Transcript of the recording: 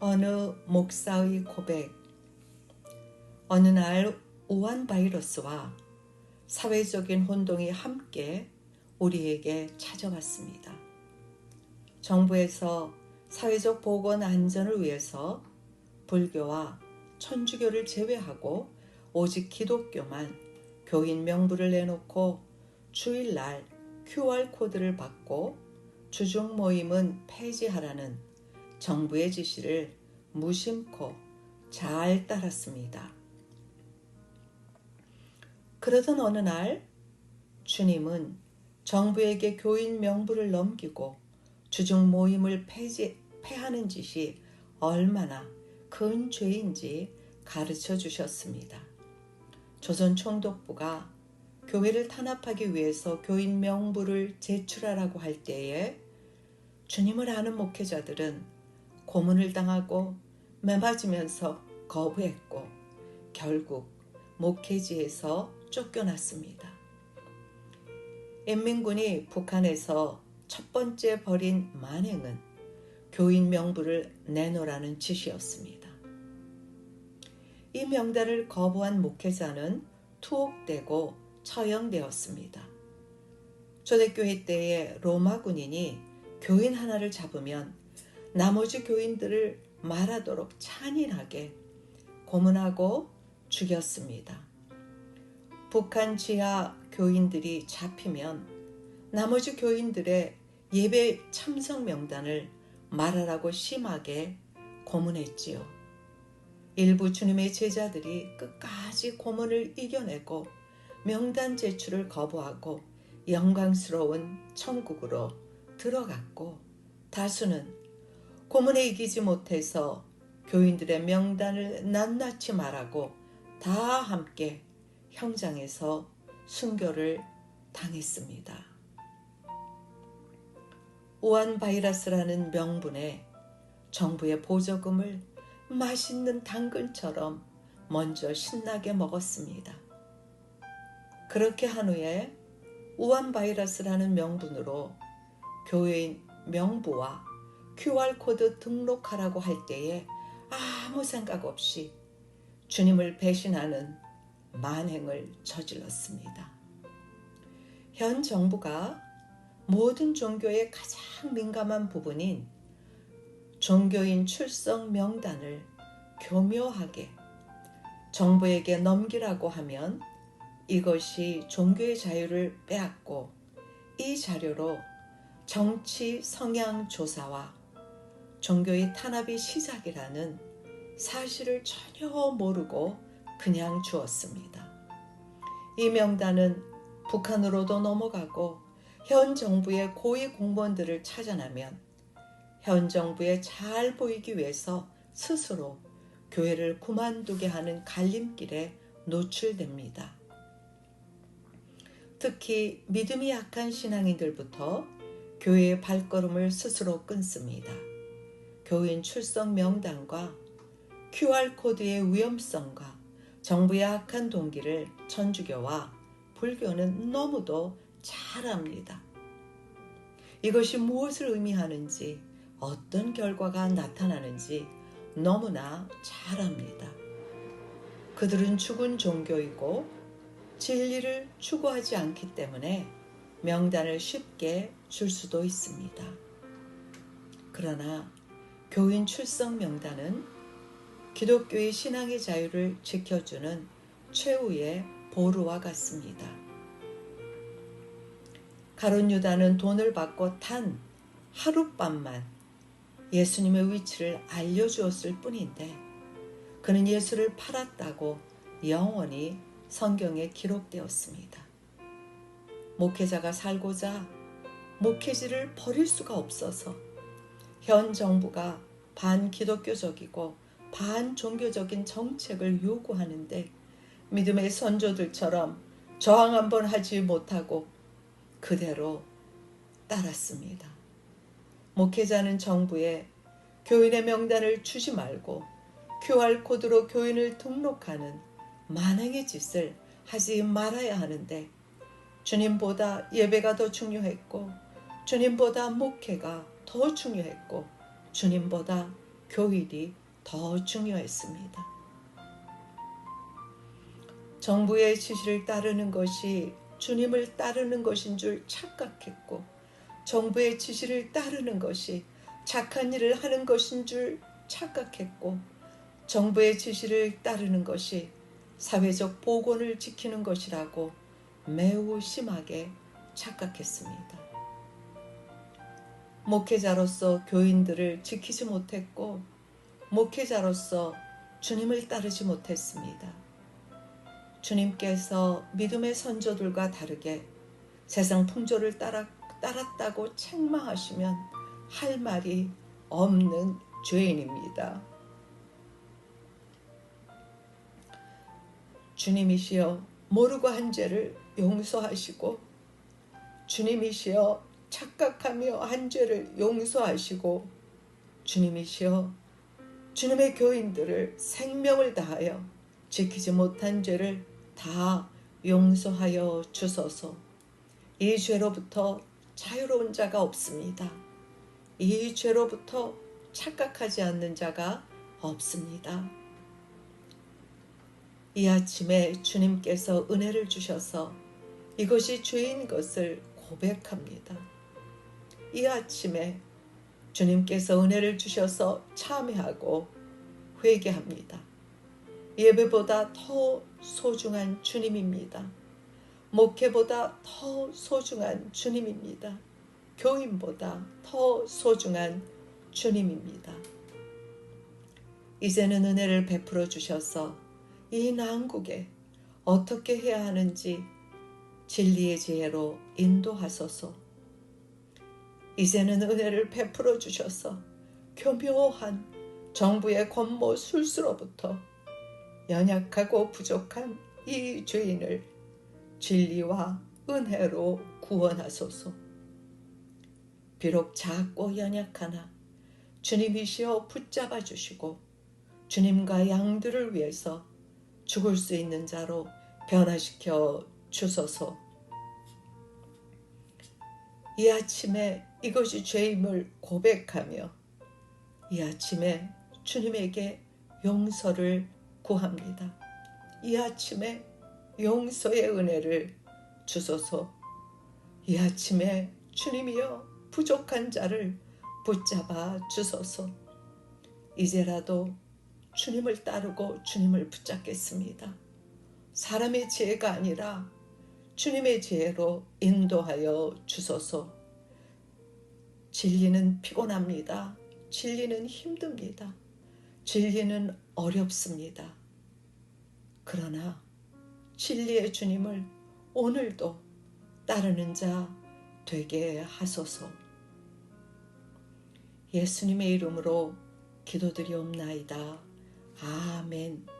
어느 목사의 고백. 어느 날 우한 바이러스와 사회적인 혼동이 함께 우리에게 찾아왔습니다. 정부에서 사회적 보건 안전을 위해서 불교와 천주교를 제외하고 오직 기독교만 교인 명부를 내놓고 주일날 QR코드를 받고 주중 모임은 폐지하라는 정부의 지시를 무심코 잘 따랐습니다. 그러던 어느 날 주님은 정부에게 교인 명부를 넘기고 주중 모임을 폐지, 폐하는 짓이 얼마나 큰 죄인지 가르쳐 주셨습니다. 조선 총독부가 교회를 탄압하기 위해서 교인 명부를 제출하라고 할 때에 주님을 아는 목회자들은 고문을 당하고 매맞으면서 거부했고 결국 목회지에서 쫓겨났습니다. 인민군이 북한에서 첫 번째 벌인 만행은 교인 명부를 내놓으라는 지시였습니다. 이 명단을 거부한 목회자는 투옥되고 처형되었습니다. 초대교회 때에 로마 군인이 교인 하나를 잡으면 나머지 교인들을 말하도록 잔인하게 고문하고 죽였습니다. 북한 지하 교인들이 잡히면 나머지 교인들의 예배 참석 명단을 말하라고 심하게 고문했지요. 일부 주님의 제자들이 끝까지 고문을 이겨내고 명단 제출을 거부하고 영광스러운 천국으로 들어갔고 다수는 고문에 이기지 못해서 교인들의 명단을 낱낱이 말하고 다 함께 형장에서 순교를 당했습니다. 우한 바이러스라는 명분에 정부의 보조금을 맛있는 당근처럼 먼저 신나게 먹었습니다. 그렇게 한 후에 우한 바이러스라는 명분으로 교회인 명부와 QR코드 등록하라고 할 때에 아무 생각 없이 주님을 배신하는 만행을 저질렀습니다. 현 정부가 모든 종교의 가장 민감한 부분인 종교인 출석 명단을 교묘하게 정부에게 넘기라고 하면 이것이 종교의 자유를 빼앗고 이 자료로 정치 성향 조사와 종교의 탄압이 시작이라는 사실을 전혀 모르고 그냥 주었습니다. 이 명단은 북한으로도 넘어가고 현 정부의 고위 공무원들을 찾아나면 현 정부에 잘 보이기 위해서 스스로 교회를 그만두게 하는 갈림길에 노출됩니다. 특히 믿음이 약한 신앙인들부터 교회의 발걸음을 스스로 끊습니다. 교인 출석 명단과 QR코드의 위험성과 정부의 악한 동기를 천주교와 불교는 너무도 잘 압니다. 이것이 무엇을 의미하는지 어떤 결과가 나타나는지 너무나 잘 압니다. 그들은 죽은 종교이고 진리를 추구하지 않기 때문에 명단을 쉽게 줄 수도 있습니다. 그러나 교인 출석 명단은 기독교의 신앙의 자유를 지켜주는 최후의 보루와 같습니다. 가론 유다는 돈을 받고 탄 하룻밤만 예수님의 위치를 알려주었을 뿐인데 그는 예수를 팔았다고 영원히 성경에 기록되었습니다. 목회자가 살고자 목회지를 버릴 수가 없어서 현 정부가 반기독교적이고 반종교적인 정책을 요구하는데 믿음의 선조들처럼 저항 한번 하지 못하고 그대로 따랐습니다. 목회자는 정부에 교인의 명단을 주지 말고 QR코드로 교인을 등록하는 만행의 짓을 하지 말아야 하는데 주님보다 예배가 더 중요했고 주님보다 목회가 더 중요했고 주님보다 교일이 더 중요했습니다. 정부의 지시를 따르는 것이 주님을 따르는 것인 줄 착각했고, 정부의 지시를 따르는 것이 착한 일을 하는 것인 줄 착각했고, 정부의 지시를 따르는 것이 사회적 보건을 지키는 것이라고 매우 심하게 착각했습니다. 목회자로서 교인들을 지키지 못했고, 목회자로서 주님을 따르지 못했습니다. 주님께서 믿음의 선조들과 다르게 세상 풍조를 따라, 따랐다고 책망하시면 할 말이 없는 죄인입니다. 주님이시여 모르고 한 죄를 용서하시고 주님이시여 착각하며 한 죄를 용서하시고 주님이시여 주님의 교인들을 생명을 다하여 지키지 못한 죄를 다 용서하여 주소서. 이 죄로부터 자유로운 자가 없습니다. 이 죄로부터 착각하지 않는 자가 없습니다. 이 아침에 주님께서 은혜를 주셔서 이것이 죄인 것을 고백합니다. 이 아침에 주님께서 은혜를 주셔서 참회하고 회개합니다. 예배보다 더 소중한 주님입니다. 목회보다 더 소중한 주님입니다. 교인보다 더 소중한 주님입니다. 이제는 은혜를 베풀어 주셔서 이 난국에 어떻게 해야 하는지 진리의 지혜로 인도하소서. 이제는 은혜를 베풀어 주셔서 교묘한 정부의 권모 술수로부터 연약하고 부족한 이 죄인을 진리와 은혜로 구원하소서. 비록 작고 연약하나 주님이시여 붙잡아 주시고 주님과 양들을 위해서 죽을 수 있는 자로 변화시켜 주소서. 이 아침에 이것이 죄임을 고백하며 이 아침에 주님에게 용서를 구합니다. 이 아침에 용서의 은혜를 주소서. 이 아침에 주님이여 부족한 자를 붙잡아 주소서. 이제라도 주님을 따르고 주님을 붙잡겠습니다. 사람의 지혜가 아니라 주님의 지혜로 인도하여 주소서. 진리는 피곤합니다. 진리는 힘듭니다. 진리는 어렵습니다. 그러나 진리의 주님을 오늘도 따르는 자 되게 하소서. 예수님의 이름으로 기도드리옵나이다. 아멘.